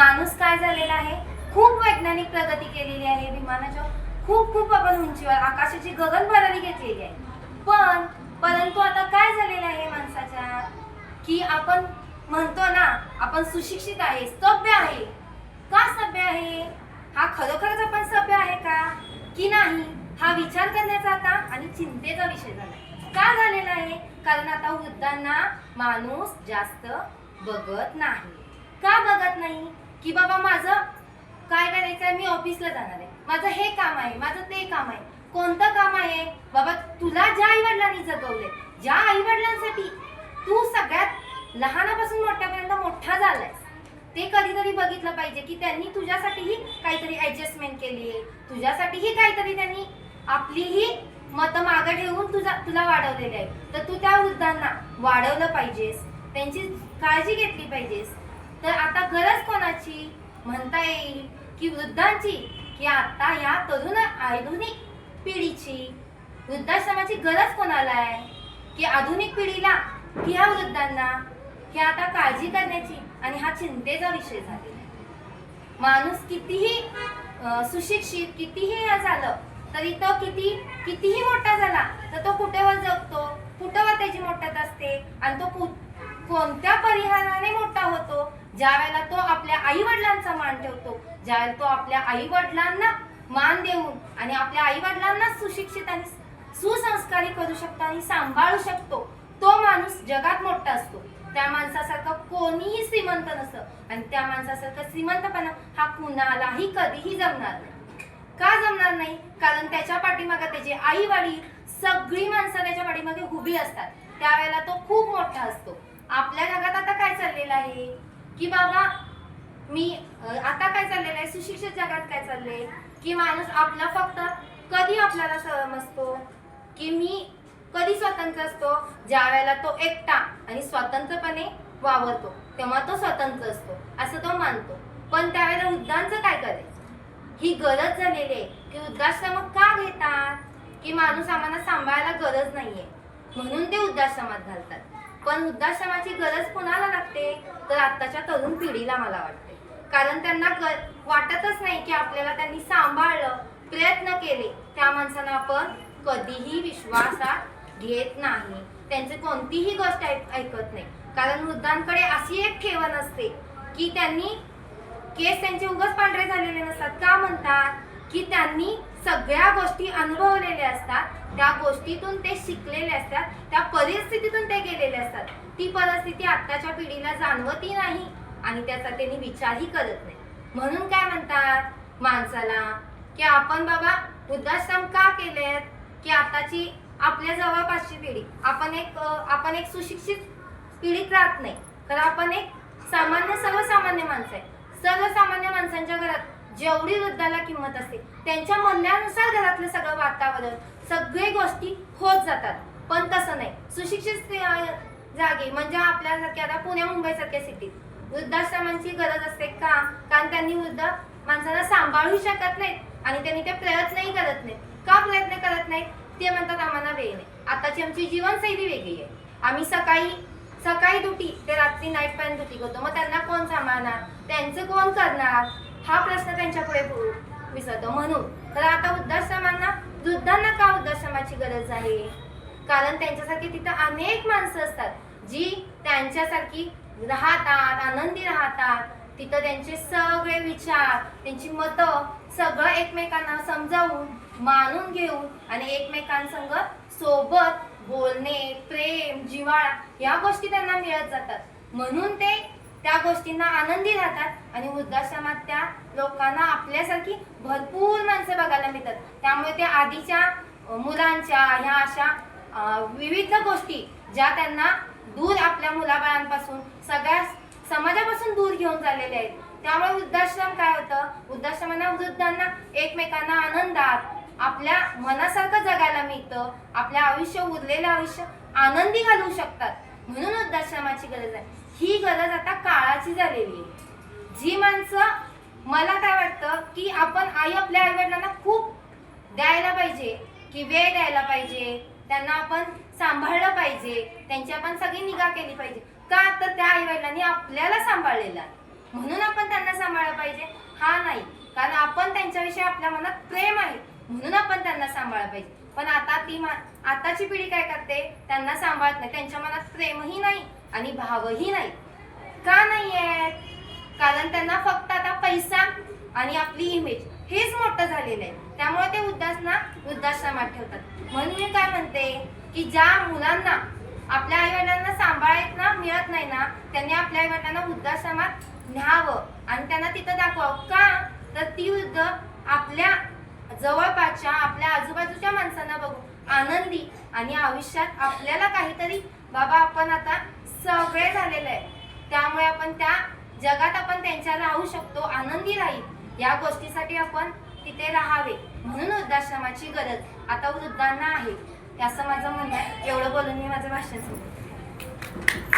माणूस काय झालेला आहे? खूप वैज्ञानिक प्रगती केलेली आहे विमानाच्या. खूप खूप आपण उंचीवर आकाशाची गगन भरारी घेतलेली आहे. पण परंतु आता काय झालेलं आहे माणसाच्या? की आपण म्हणतो ना आपण सुशिक्षित आहे सभ्य आहे. का सभ्य आहे? हा खरोखरच आपण सभ्य आहे का? की नाही? हा विचार करण्याचा आता आणि चिंतेचा विषय झाला. का झालेला आहे? कारण आता वृद्धांना माणूस जास्त बघत नाही. का बघत नाही? की बाबा माझं काय करायचं आहे मी ऑफिसला जाणार आहे. माझं हे काम आहे माझं ते काम आहे. कोणतं काम आहे? बाबा तुला ज्या आई वडिलांनी जगवले ज्या आई वडिलांसाठी तू सगळ्यात लहानापासून मोठ्यापर्यंत मोठा झालायस ते कधीतरी बघितलं पाहिजे की त्यांनी तुझ्यासाठीही काहीतरी ऍडजस्टमेंट केली आहे. तुझ्यासाठीही काहीतरी त्यांनी आपलीही मतं मागं ठेवून तुझा तुला वाढवलेले आहे. तर तू त्या वृद्धांना वाढवलं पाहिजेस त्यांची काळजी घेतली पाहिजेस. तर आता गरज कोणाची? म्हणता येईल की वृद्धांची की आता या तरुण आधुनिक पिढीची. वृद्धाश्रमाची गरज कोणाला आहे? की आधुनिक पिढीला की ह्या वृद्धांना? की आता काळजी करण्याची आणि हा चिंतेचा विषय झालेला आहे. माणूस कितीही सुशिक्षित कितीही झालं तरी तो किती कितीही मोठा झाला तर तो कुठेवर जगतो? कुठेवर त्याची मोठ्यात असते? आणि तो कु- कोणत्या परिहाराने मोठा होतो? ज्या वेळेला तो आपल्या आई वडिलांचा मान ठेवतो ज्या वेळेला तो आपल्या आई वडिलांना मान देऊन आणि आपल्या आई वडिलांना सुशिक्षित आणि सुसंस्कारी करू शकतो आणि सांभाळू शकतो तो माणूस जगात मोठा असतो. त्या माणसासारखं कोणीही श्रीमंत नसतं आणि त्या माणसासारखं श्रीमंतपणा हा कुणालाही कधीही जमणार नाही. का जमणार नाही? कारण त्याच्या पाठीमागे त्याचे आई वडील सगळी माणसं त्याच्या पाठीमागे उभी असतात. त्यावेळेला तो खूप मोठा असतो. आपल्या जगात आता काय चाललेलं आहे? की बाबा मी आता काय चाललेलं आहे? सुशिक्षित जगात काय चाललंय? की माणूस आपला फक्त कधी आपल्याला समजतो? की मी कधी स्वतंत्र असतो? ज्या वेळेला तो एकटा आणि स्वतंत्रपणे वावरतो तेव्हा तो स्वतंत्र असतो असं तो मानतो. पण त्यावेळेला वृद्धांचं काय करायचं? ही गरज झालेली आहे की वृद्धाश्रम का घेतात? की माणूस आम्हाला सांभाळायला गरज नाहीये? म्हणून ते वृद्धाश्रमात घालतात. पण वृद्धाश्रमाची गरज कोणाला लागते? तर आत्ताच्या तरुण पिढीला मला वाटते. कारण त्यांना ग- वाटतच नाही की आपल्याला त्यांनी सांभाळलं प्रयत्न केले. त्या माणसांना आपण कधीही विश्वासात घेत नाही. त्यांची कोणतीही गोष्ट ऐक- ऐकत नाही. कारण वृद्धांकडे अशी एक ठेवण असते की त्यांनी केस त्यांचे उगाच पांढरे झालेले नसतात. का म्हणतात? की त्यांनी सगळ्या गोष्टी अनुभवलेल्या असतात त्या गोष्टीतून ते शिकलेले असतात त्या परिस्थितीतून ते गेलेले असतात. ती परिस्थिती आत्ताच्या पिढीला जाणवती नाही आणि त्याचा त्यांनी विचारही करत नाही. म्हणून काय म्हणतात माणसाला की आपण बाबा वृद्धाश्रम का केलेत? की आताची आपल्या जवळपासची पिढी आपण एक आपण एक सुशिक्षित पिढीत राहत नाही. तर आपण एक सामान्य सर्वसामान्य माणसं आहे. सर्वसामान्य माणसांच्या घरात जेवढी वृद्धाला किंमत असते त्यांच्या म्हणण्यानुसार घरातलं सगळं वातावरण सगळे गोष्टी होत जातात. पण तसं नाही. सुशिक्षित जागे म्हणजे आपल्यासारख्या आता पुण्या मुंबईसारख्या सिटीत वृद्धाश्रमांची गरज असते का? कारण त्यांनी वृद्ध माणसाला सांभाळू शकत नाहीत आणि त्यांनी ते प्रयत्नही करत नाहीत. का प्रयत्न करत नाहीत? ते म्हणतात आम्हाला वेळ नाही. आताची आमची जीवनशैली वेगळी आहे. आम्ही सकाळी सकाळी ड्युटी ते रात्री नाईट पर्यंत ड्युटी करतो. मग त्यांना कोण सांभाळणार? त्यांचं कोण करणार? हा प्रश्न त्यांच्यापुढे विसरतो. म्हणून तर आता वृद्धाश्रमांना वृद्धांना का वृद्धाश्रमाची गरज आहे? कारण त्यांच्यासारखी तिथं अनेक माणसं असतात जी त्यांच्यासारखी राहतात आनंदी राहतात. तिथं त्यांचे सगळे विचार त्यांची मतं सगळं एकमेकांना समजावून मानून घेऊन आणि एकमेकांसंग सोबत बोलणे प्रेम जिव्हाळा या गोष्टी त्यांना मिळत जातात. म्हणून ते त्या गोष्टींना आनंदी राहतात आणि वृद्धाश्रमात त्या लोकांना आपल्यासारखी भरपूर माणसं बघायला मिळतात. त्यामुळे ते आधीच्या मुलांच्या ह्या अशा विविध गोष्टी ज्या त्यांना दूर आपल्या मुलाबाळांपासून सगळ्या समाजापासून दूर घेऊन चाललेले आहेत. त्यामुळे वृद्धाश्रम काय होतं? वृद्धाश्रमांना वृद्धांना एकमेकांना आनंदात आपल्या मनासारखं जगायला मिळतं आपल्या आयुष्य उरलेलं आयुष्य आनंदी घालवू शकतात. म्हणून वृद्धाश्रमाची गरज आहे. ही गरज आता काळाची झालेली आहे. जी माणसं मला काय वाटतं की आपण आई आपल्या आई वडिलांना खूप द्यायला पाहिजे की वेळ द्यायला पाहिजे त्यांना आपण सांभाळलं पाहिजे त्यांची आपण सगळी निगा केली पाहिजे. का तर त्या आई वडिलांनी आपल्याला सांभाळलेलं आहे? म्हणून आपण त्यांना सांभाळलं पाहिजे? हा नाही. कारण आपण त्यांच्याविषयी आपल्या मनात प्रेम आहे. म्हणून आपण त्यांना सांभाळलं पाहिजे. पण आता ती मा- आताची पिढी काय करते? त्यांना सांभाळत नाही. त्यांच्या मनात प्रेमही नाही. आणि भावही नाही. का नाही आहेत कारण त्यांना फक्त आता पैसा आणि आपली इमेज हेच मोठं झालेलं आहे. त्यामुळे ते उद्दासना वृद्धाश्रमात ठेवतात. म्हणून मी काय म्हणते की ज्या मुलांना आपल्या आईवडिलांना सांभाळायला मिळत नाही ना त्यांनी आपल्या आईवडिलांना वृद्धाश्रमात न्यावं आणि त्यांना तिथं दाखवावं. का? तर ती वृद्ध आपल्या जवळपासच्या आपल्या आजूबाजूच्या माणसांना बघू आनंदी आणि आयुष्यात आपल्याला काहीतरी बाबा आपण आता सगळे झालेलं आहे त्यामुळे आपण त्या जगात आपण त्यांच्या राहू शकतो आनंदी राहील. या गोष्टीसाठी आपण तिथे राहावे म्हणून वृद्धाश्रमाची गरज आता वृद्धांना आहे. असं माझं म्हणणं आहे. एवढं बोलून मी माझं भाषण संपवते.